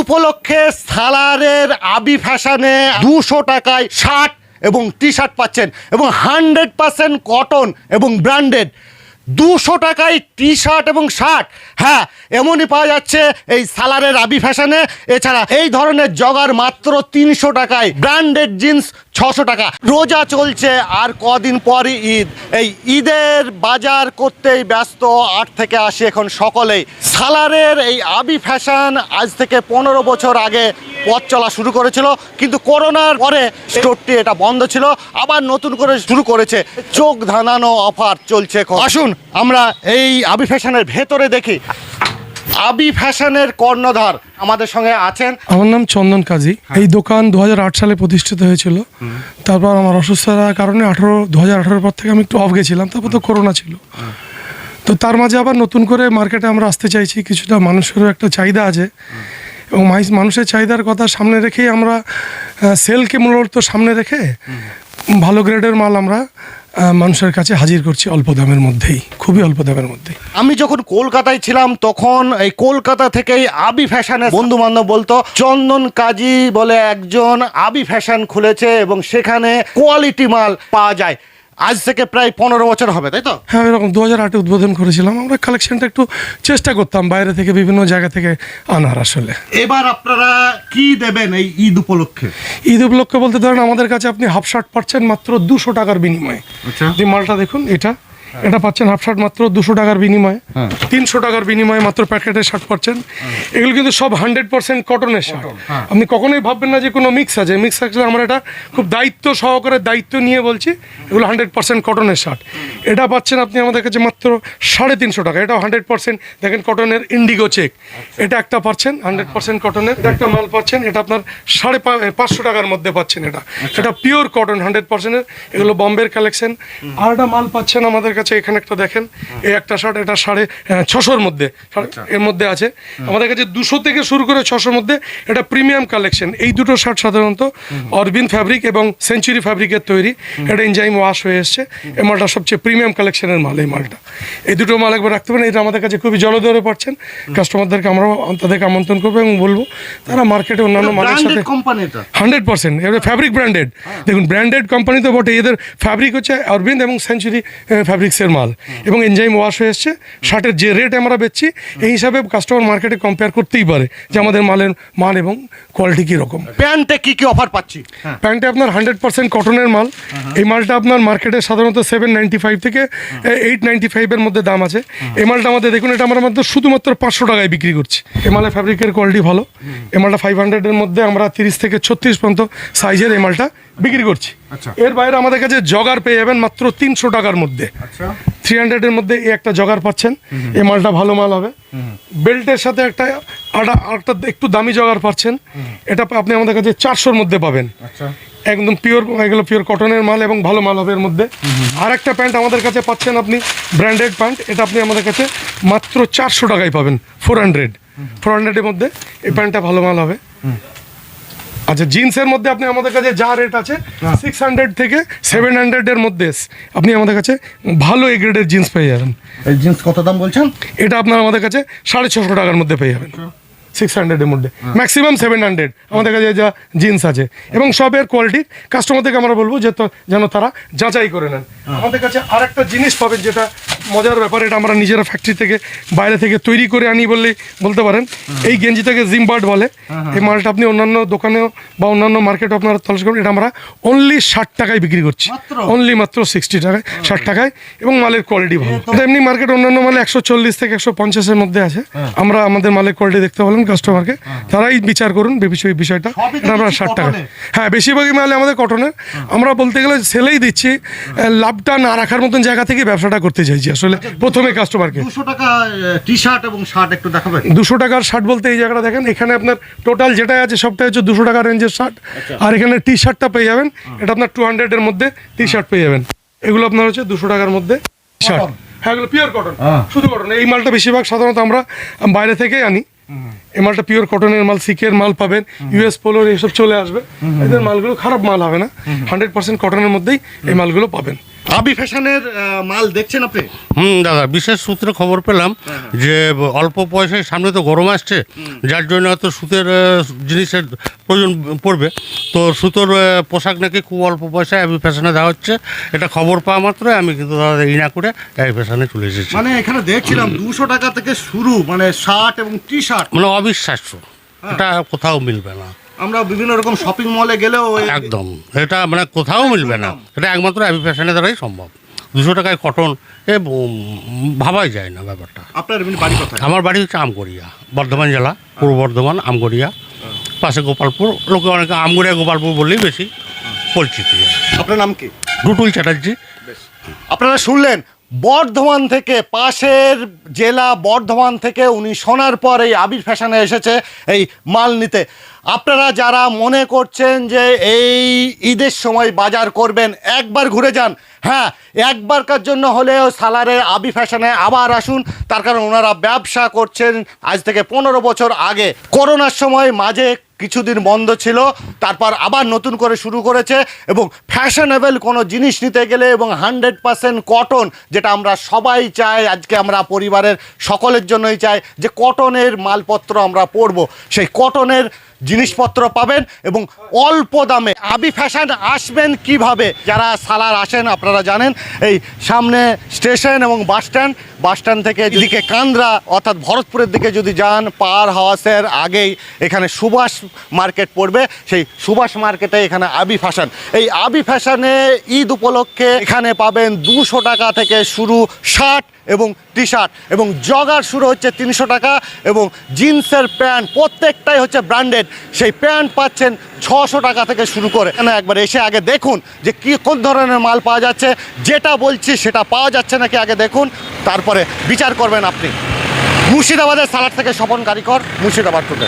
উপলক্ষে সালারের আবি ফ্যাশনে দুশো টাকায় শার্ট এবং টি শার্ট পাচ্ছেন এবং হান্ড্রেড পার্সেন্ট কটন এবং ব্র্যান্ডেড। দুশো টাকায় টি শার্ট এবং শার্ট। হ্যাঁ এমনই পাওয়া যাচ্ছে এই সালারের আবি ফ্যাশনে। এছাড়া এই ধরনের জগার মাত্র তিনশো টাকায় ব্র্যান্ডেড জিন্স ছশো টাকা। রোজা চলছে আর কদিন পরই ঈদ। এই ঈদের বাজার করতেই ব্যস্ত আট থেকে আসি এখন সকলেই। সালারের এই আবি ফ্যাশন আজ থেকে পনেরো বছর আগে পথ চলা শুরু করেছিল কিন্তু করোনার পরে স্টোরটি এটা বন্ধ ছিল আবার নতুন করে শুরু করেছে। চোখ ধানানো অফার চলছে। আসুন আমরা এই আবি ফ্যাশনের ভেতরে দেখি। আবি ফ্যাশনের কর্ণধার আমাদের সঙ্গে আছেন। আমার নাম চন্দন কাজী। এই দোকান দু হাজার আট সালে প্রতিষ্ঠিত হয়েছিল। তারপর আমার অসুস্থতার কারণে আঠারো দু হাজার পর থেকে আমি একটু অফ গেছিলাম তারপর তো করোনা ছিল। তো তার মাঝে আবার নতুন করে মার্কেটে আমরা আসতে চাইছি কিছুটা মানুষেরও একটা চাহিদা আছে। এবং মাইস- মানুষের চাহিদার কথা সামনে রেখেই আমরা সেলকে মূলত সামনে রেখে ভালো গ্রেডের মাল আমরা মানুষের কাছে হাজির করছি অল্প দামের মধ্যেই, খুবই অল্প দামের মধ্যেই। আমি যখন কলকাতায় ছিলাম, তখন এই কলকাতা থেকেই আবি ফ্যাশনের বন্ধু বান্ধব বলতো, চন্দন কাজী বলে একজন আবি ফ্যাশন খুলেছে এবং সেখানে কোয়ালিটি মাল পাওয়া যায়। আজ থেকে প্রায় পনেরো বছর হবে তাই তো? হ্যাঁ এরকম দু হাজার আটে উদ্বোধন করেছিলাম। আমরা কালেকশনটা একটু চেষ্টা করতাম বাইরে থেকে বিভিন্ন জায়গা থেকে আনার আসলে। এবার আপনারা কি দেবেন এই ঈদ উপলক্ষে? ঈদ উপলক্ষে বলতে ধরেন আমাদের কাছে আপনি হাফ শার্ট পাচ্ছেন মাত্র দুশো টাকার বিনিময়ে। আচ্ছা। যে মালটা দেখুন এটা। এটা পাচ্ছেন হাফ শার্ট মাত্র দুশো টাকার বিনিময়ে। হ্যাঁ। তিনশো টাকার বিনিময়ে মাত্র প্যাকেটের শার্ট পাচ্ছেন। এগুলো কিন্তু সব হান্ড্রেড পার্সেন্ট কটনের শার্ট। হ্যাঁ। আপনি কখনোই ভাববেন না যে কোনো মিক্স আছে। মিক্স আছে আমরা এটা খুব দায়িত্ব সহকারে দায়িত্ব নিয়ে বলছি এগুলো হান্ড্রেড পার্সেন্ট কটনের শার্ট। এটা পাচ্ছেন আপনি আমাদের কাছে মাত্র সাড়ে তিনশো টাকা। এটাও হান্ড্রেড পার্সেন্ট দেখেন কটনের ইন্ডিগো চেক এটা একটা পাচ্ছেন হান্ড্রেড পার্সেন্ট কটনের। এটা একটা মাল পাচ্ছেন এটা আপনার সাড়ে পাঁচশো টাকার মধ্যে পাচ্ছেন এটা। এটা পিওর কটন হান্ড্রেড পার্সেন্টের। এগুলো বম্বের কালেকশন আর একটা মাল পাচ্ছেন আমাদের কাছে এখানে একটা দেখেন এই একটা শার্ট এটা সাড়ে ছশোর মধ্যে এর মধ্যে আছে। আমাদের কাছে দুশো থেকে শুরু করে ছশোর মধ্যে এটা প্রিমিয়াম কালেকশন এই দুটো শার্ট সাধারণত অরবিন ফ্যাব্রিক এবং সেঞ্চুরি ফ্যাব্রিকের তৈরি। এটা ইনজাইম ওয়াশ হয়ে এসছে। এই মালটা সবচেয়ে প্রিমিয়াম কালেকশনের মাল এই মালটা। এই দুটো মাল একবার রাখতে পারেন এটা আমাদের কাছে খুবই জলদরে পাচ্ছেন। কাস্টমারদেরকে আমরা তাদেরকে আমন্ত্রণ করব এবং বলব তারা মার্কেটে অন্যান্য মালের সাথে হান্ড্রেড পার্সেন্ট এবার ফ্যাব্রিক ব্র্যান্ডেড দেখুন ব্র্যান্ডেড কোম্পানি তো বটে এদের ফ্যাব্রিক হচ্ছে অরবিন্দ এবং সেঞ্চুরি ফ্যাব্রিক্সের মাল। এবং এনজাইম ওয়াশ হয়ে এসছে। শার্টের যে রেট আমরা বেচছি এই হিসাবে কাস্টমার মার্কেটে কম্পেয়ার করতেই পারে যে আমাদের মালের মান এবং কোয়ালিটি কীরকম। প্যান্টে কী কী অফার পাচ্ছি? হ্যাঁ। প্যান্টে আপনার হান্ড্রেড পার্সেন্ট কটনের মাল। এই মালটা আপনার মার্কেটে সাধারণত সেভেন নাইনটি ফাইভ থেকে এইট নাইনটি ফাইভের মধ্যে দাম আছে। এই মালটা আমাদের দেখুন এটা আমরা মাত্র শুধুমাত্র পাঁচশো টাকায় বিক্রি করছি। এই মালের ফ্যাব্রিকের কোয়ালিটি ভালো। এ মালটা ফাইভ হান্ড্রেডের মধ্যে আমরা তিরিশ থেকে ছত্রিশ পর্যন্ত সাইজের এই মালটা বিক্রি করছি। এর বাইরে আমাদের কাছে জগার পেয়ে যাবেন মাত্র তিনশো টাকার মধ্যে। আচ্ছা। থ্রি হান্ড্রেডের মধ্যে এই একটা জগার পাচ্ছেন। এই মালটা ভালো মাল হবে। বেল্টের সাথে একটা আটা আরেকটা একটু দামি জগার পাচ্ছেন। এটা আপনি আমাদের কাছে চারশোর মধ্যে পাবেন। আচ্ছা। একদম পিওর এগুলো পিওর কটনের মাল এবং ভালো মাল হবে এর মধ্যে। আর একটা প্যান্ট আমাদের কাছে পাচ্ছেন আপনি ব্র্যান্ডেড প্যান্ট এটা আপনি আমাদের কাছে মাত্র চারশো টাকায় পাবেন। ফোর হান্ড্রেড ফোর হান্ড্রেডের মধ্যে এই প্যান্টটা ভালো মাল হবে। আচ্ছা জিন্সের মধ্যে আপনি আমাদের কাছে যা রেট আছে সিক্স হান্ড্রেড থেকে সেভেন হান্ড্রেডের মধ্যে আপনি আমাদের কাছে ভালো এ গ্রেডের জিন্স পেয়ে যাবেন। এই জিন্স কত দাম বলছেন? এটা আপনার আমাদের কাছে সাড়ে ছশো টাকার মধ্যে পেয়ে যাবেন। সিক্স হান্ড্রেডের মধ্যে। ম্যাক্সিমাম সেভেন হান্ড্রেড আমাদের কাছে যা জিন্স আছে। এবং সবের কোয়ালিটি কাস্টমারদেরকে আমরা বলব যে তো যেন তারা যাচাই করে নেন। আমাদের কাছে আর একটা জিনিস পাবেন যেটা মজার ব্যাপার এটা আমরা নিজেরা ফ্যাক্টরি থেকে বাইরে থেকে তৈরি করে আনি বললেই বলতে পারেন। এই গেঞ্জিটাকে জিমবার্ড বলে। এই মালটা আপনি অন্যান্য দোকানেও বা অন্যান্য মার্কেটে আপনারা তলাশ করবেন এটা আমরা অনলি ষাট টাকায় বিক্রি করছি। অনলি মাত্র সিক্সটি টাকায় ষাট টাকায় এবং মালের কোয়ালিটি ভালো। এমনি মার্কেট অন্যান্য মালে একশো চল্লিশ থেকে একশো পঞ্চাশের মধ্যে আছে। আমরা আমাদের মালের কোয়ালিটি দেখতে বলেন কাস্টমারকে তারাই বিচার করুন বিষয় বিষয়টা। এটা আমরা ষাট টাকা। হ্যাঁ বেশিরভাগই মালে আমাদের কটনের আমরা বলতে গেলে সেলেই দিচ্ছি। লাভটা না রাখার মতন জায়গা থেকে ব্যবসাটা করতে চাইছি আসলে প্রথমে কাস্টমারকে দুশো টাকা টি শার্ট এবং শার্ট একটু দেখাবেন? দুশো টাকার শার্ট বলতে এই জায়গাটা দেখেন এখানে আপনার টোটাল যেটাই আছে সবটাই হচ্ছে দুশো টাকা রেঞ্জের শার্ট আর এখানে টি শার্টটা পেয়ে যাবেন। এটা আপনার টু হান্ড্রেডের মধ্যে টি শার্ট পেয়ে যাবেন। এগুলো আপনার হচ্ছে দুশো টাকার মধ্যে শার্ট হ্যাঁ এগুলো পিওর কটন হ্যাঁ। শুধু কটন এই মালটা বেশিরভাগ সাধারণত আমরা বাইরে থেকেই আনি। এই মালটা পিওর কটনের মাল সিকের মাল পাবেন ইউএস পোলোর এসব চলে আসবে। এদের মালগুলো খারাপ মাল হবে না। হান্ড্রেড পার্সেন্ট কটনের মধ্যেই এই মালগুলো পাবেন। আবি ফ্যাশনের মাল দেখছেন আপনি? হুম দাদা বিশেষ সূত্রে খবর পেলাম যে অল্প পয়সায় সামনে তো গরম আসছে যার জন্য হয়তো সুতের জিনিসের প্রয়োজন পড়বে। তো সুতোর পোশাক নাকি খুব অল্প পয়সায় অ্যাবি ফ্যাশনে দেওয়া হচ্ছে এটা খবর পাওয়া মাত্রই আমি কিন্তু দাদা ই না করে অ্যাবি ফ্যাশনে চলে এসেছি। মানে এখানে দেখছিলাম দুশো টাকা থেকে শুরু মানে শার্ট এবং টি শার্ট মানে অবিশ্বাস্য এটা কোথাও মিলবে না। আমরা বিভিন্ন রকম শপিং মলে গেলেও একদম। এটা মানে কোথাও মিলবে না। এটা একমাত্র অ্যাবি ফ্যাশনের দ্বারাই সম্ভব। দুশো টাকায় কটন এ ভাবাই যায় না ব্যাপারটা। আপনার বাড়ি কোথায়? আমার বাড়ি হচ্ছে আমগড়িয়া বর্ধমান জেলা পূর্ব বর্ধমান আমগড়িয়া। পাশে গোপালপুর। লোকে অনেকে আমগড়িয়া গোপালপুর বললেই বেশি পরিচিতি। আপনার নাম কি? ডুটুল চ্যাটার্জি। আপনারা শুনলেন বর্ধমান থেকে, পাশের জেলা বর্ধমান থেকে উনি শোনার পর এই আবির ফ্যাশনে এসেছে এই মাল নিতে। আপনারা যারা মনে করছেন যে এই ঈদের সময় বাজার করবেন, একবার ঘুরে যান। হ্যাঁ একবারকার জন্য হলেও সালারের আবি ফ্যাশনে আবার আসুন। তার কারণ ওনারা ব্যবসা করছেন আজ থেকে পনেরো বছর আগে। করোনার সময় মাঝে কিছুদিন বন্ধ ছিল, তারপর আবার নতুন করে শুরু করেছে এবং ফ্যাশনেবল কোনো জিনিস নিতে গেলে এবং হান্ড্রেড পারসেন্ট কটন যেটা আমরা সবাই চাই, আজকে আমরা পরিবারের সকলের জন্যই চাই, যে কটনের মালপত্র আমরা পরবো। সেই কটনের জিনিসপত্র পাবেন এবং অল্প দামে। আবি ফ্যাশন আসবেন কীভাবে? যারা সালার আসেন, আপনারা জানেন, এই সামনে স্টেশন এবং বাস স্ট্যান্ড। বাস স্ট্যান্ড থেকে এদিকে কান্দ্রা, অর্থাৎ ভরতপুরের দিকে যদি যান, পার হাওয়াসের আগেই এখানে সুভাষ মার্কেট পড়বে। সেই সুভাষ মার্কেটে এখানে আবি ফ্যাশন। এই আবি ফ্যাশনে ঈদ উপলক্ষে এখানে পাবেন দুশো টাকা থেকে শুরু শার্ট এবং টি শার্ট এবং জগার শুরু হচ্ছে তিনশো টাকা এবং জিন্সের প্যান্ট প্রত্যেকটাই হচ্ছে ব্র্যান্ডেড সেই প্যান্ট পাচ্ছেন ছশো টাকা থেকে শুরু করে। এখানে একবার এসে আগে দেখুন যে কী, কোন ধরনের মাল পাওয়া যাচ্ছে। যেটা বলছি সেটা পাওয়া যাচ্ছে নাকি আগে দেখুন। তারপরে বিচার করবেন আপনি। মুর্শিদাবাদের সালাড থেকে স্বপন কারিকর, মুর্শিদাবাদ টুডে